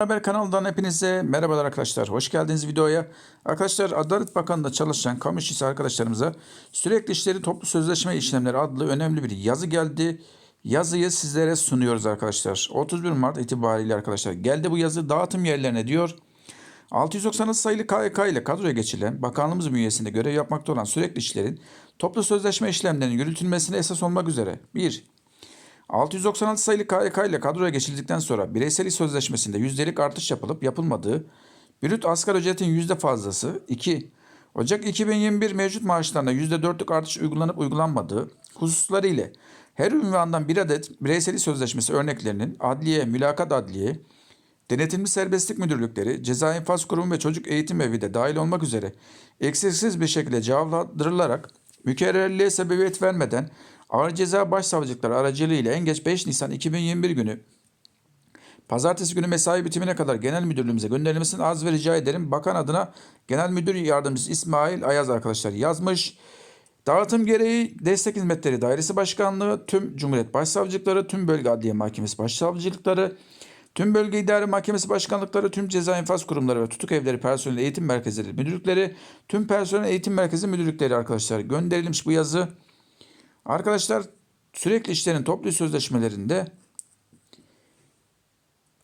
Haber kanalından hepinize merhabalar arkadaşlar. Hoş geldiniz videoya. Arkadaşlar Adalet Bakanlığı'nda çalışan kamu işçisi arkadaşlarımıza sürekli işleri toplu sözleşme işlemleri adlı önemli bir yazı geldi. Yazıyı sizlere sunuyoruz arkadaşlar. 31 Mart itibariyle arkadaşlar geldi bu yazı dağıtım yerlerine diyor. 696 sayılı KYK ile kadroya geçilen bakanlığımız bünyesinde görev yapmakta olan sürekli işlerin toplu sözleşme işlemlerinin yürütülmesine esas olmak üzere 1. 696 sayılı KYK ile kadroya geçildikten sonra bireysel iş sözleşmesinde yüzdelik artış yapılıp yapılmadığı, brüt asgari ücretin yüzde fazlası 2. Ocak 2021 mevcut maaşlarına %4'lük artış uygulanıp uygulanmadığı hususları ile her ünvandan bir adet bireysel iş sözleşmesi örneklerinin adliye, mülakat adliye, denetimli serbestlik müdürlükleri, ceza infaz kurumu ve çocuk eğitim evi de dahil olmak üzere eksiksiz bir şekilde cevaplandırılarak mükerrerliğe sebebiyet vermeden Ağır Ceza Başsavcılıkları aracılığıyla en geç 5 Nisan 2021 günü Pazartesi günü mesai bitimine kadar genel müdürlüğümüze gönderilmesini arz ve rica ederim. Bakan adına Genel Müdür Yardımcısı İsmail Ayaz arkadaşlar yazmış. Dağıtım gereği Destek Hizmetleri Dairesi Başkanlığı, tüm Cumhuriyet Başsavcılıkları, tüm Bölge Adliye Mahkemesi Başsavcılıkları, tüm Bölge İdare Mahkemesi Başkanlıkları, tüm Ceza İnfaz Kurumları ve Tutuk Evleri Personel Eğitim Merkezleri Müdürlükleri, tüm Personel Eğitim Merkezi Müdürlükleri arkadaşlar gönderilmiş bu yazı. Arkadaşlar sürekli işlerin toplu sözleşmelerinde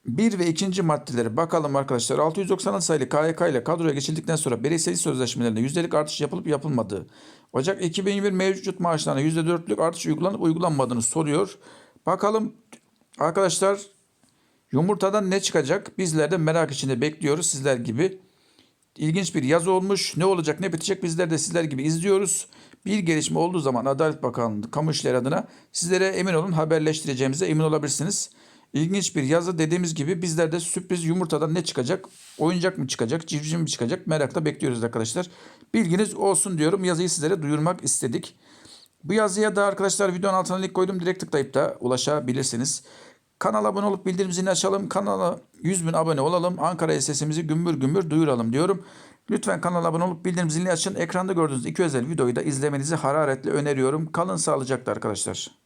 bir ve ikinci maddeleri bakalım arkadaşlar. 696 sayılı KYK ile kadroya geçildikten sonra bireysel sözleşmelerinde yüzdelik artış yapılıp yapılmadığı, Ocak 2021 mevcut maaşlarına %4'lük artış uygulanıp uygulanmadığını soruyor. Bakalım arkadaşlar yumurtadan ne çıkacak? Bizler de merak içinde bekliyoruz sizler gibi. İlginç bir yazı olmuş. Ne olacak ne bitecek bizler de sizler gibi izliyoruz. Bir gelişme olduğu zaman Adalet Bakanlığı kamu işleri adına sizlere emin olun haberleştireceğimize emin olabilirsiniz. İlginç bir yazı dediğimiz gibi bizler de sürpriz yumurtadan ne çıkacak? Oyuncak mı çıkacak? Civciv mi çıkacak? Merakla bekliyoruz arkadaşlar. Bilginiz olsun diyorum. Yazıyı sizlere duyurmak istedik. Bu yazıya da arkadaşlar videonun altına link koydum. Direkt tıklayıp da ulaşabilirsiniz. Kanala abone olup bildirim zilini açalım. Kanala 100 bin abone olalım. Ankara'ya sesimizi gümbür gümbür duyuralım diyorum. Lütfen kanala abone olup bildirim zilini açın. Ekranda gördüğünüz iki özel videoyu da izlemenizi hararetle öneriyorum. Kalın sağlıcakla arkadaşlar.